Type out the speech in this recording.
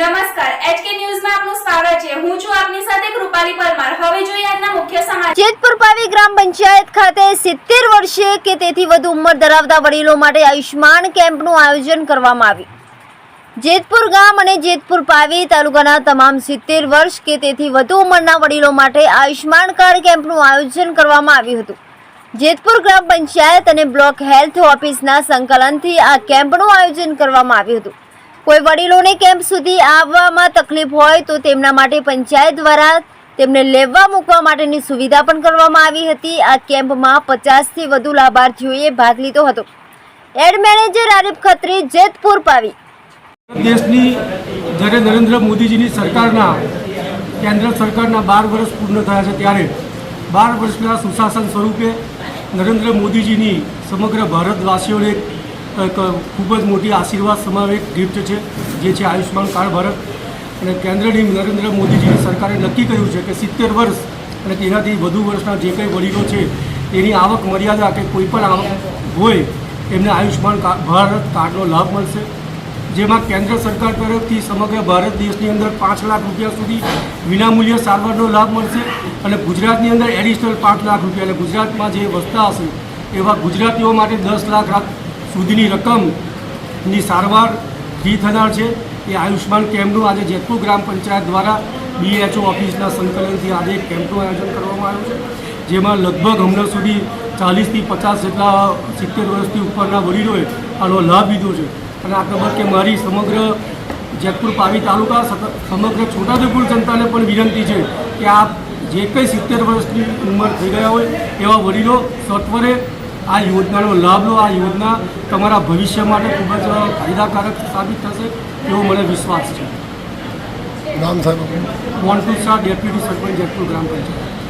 નમસ્કાર, એચકે ન્યૂઝમાં આપનું સ્વાગત છે. હું છું આપની સાથે કૃપાલી પરમાર. હવે જોઈએ આજના મુખ્ય સમાચાર. જેતપુર પાવી ગ્રામ પંચાયત ખાતે સિત્તેર વર્ષે કે તેથી વધુ ઉંમર ધરાવતા વડીલો માટે આયુષ્માન કેમ્પનું આયોજન કરવામાં આવ્યું. જેતપુર ગામ અને જેતપુર પાવી તાલુકાના તમામ સિત્તેર વર્ષ કે તેથી વધુ ઉંમરના વડીલો માટે આયુષ્માન કાર્ડ કેમ્પનું આયોજન કરવામાં આવ્યું હતું. જેતપુર ગ્રામ પંચાયત અને બ્લોક હેલ્થ ઓફિસના સંકલનથી આ કેમ્પનું આયોજન કરવામાં આવ્યું હતું. કોઈ વડીલોને કેમ્પ સુધી આવવામાં તકલીફ હોય તો તેમના માટે પંચાયત દ્વારા તેમને લેવા મૂકવા માટેની સુવિધા પણ કરવામાં આવી હતી. આ કેમ્પમાં પચાસથી વધુ લાભાર્થીઓએ ભાગ લીધો હતો. Ad manager Arif Khatri, Jetpur Pavi. દેશની જ્યારે નરેન્દ્ર મોદીજીની સરકારના, કેન્દ્ર સરકારના બાર વર્ષ પૂર્ણ થયા છે ત્યારે બાર વર્ષના સુશાસન સ્વરૂપે નરેન્દ્ર મોદીજીની સમગ્ર ભારતવાસીઓને એક ખૂબ જ મોટી આશીર્વાદ સમાવેશ ગિફ્ટ છે, જે છે આયુષ્યમાન કાર્ડ ભારત. અને કેન્દ્રની નરેન્દ્ર મોદીજીની સરકારે નક્કી કર્યું છે કે સિત્તેર વર્ષ અને તેનાથી વધુ વર્ષના જે કંઈ વડીલો છે, એની આવક મર્યાદા કે કોઈ પણ આવક હોય, એમને આયુષ્યમાન ભારત કાર્ડનો લાભ મળશે. જેમાં કેન્દ્ર સરકાર તરફથી સમગ્ર ભારત દેશની અંદર પાંચ લાખ રૂપિયા સુધી વિનામૂલ્ય સારવારનો લાભ મળશે અને ગુજરાતની અંદર એડિશનલ પાંચ લાખ રૂપિયા. અને ગુજરાતમાં જે વસતા હશે એવા ગુજરાતીઓ માટે દસ લાખ સુધીની રકમની સારવાર ફી થનાર છે. એ આયુષ્માન કેમ્પનું આજે જેતપુર ગ્રામ પંચાયત દ્વારા બીએચઓ ઓફિસના સંકલનથી આજે કેમ્પનું આયોજન કરવામાં આવ્યું છે. જેમાં લગભગ હમણાં સુધી ચાલીસથી પચાસ જેટલા સિત્તેર વર્ષથી ઉપરના વડીલોએ આનો લાભ લીધો છે. અને આ તબક્કે મારી સમગ્ર જેતપુર પાવી તાલુકા સમગ્ર છોટાઉદેપુર જનતાને પણ વિનંતી છે કે આ જે કંઈ સિત્તેર વર્ષની ઉંમર થઈ ગયા હોય એવા વડીલો સત્વરે આ યોજનાનો લાભ લો. આ યોજના તમારા ભવિષ્ય માટે ખૂબ જ ફાયદાકારક સાબિત થશે એવો મને વિશ્વાસ છે. નામ સાહેબ? મોન્ટુ શાહ ડેપ્યુટી સરપંચ જેતપુર ગ્રામ પંચાયત.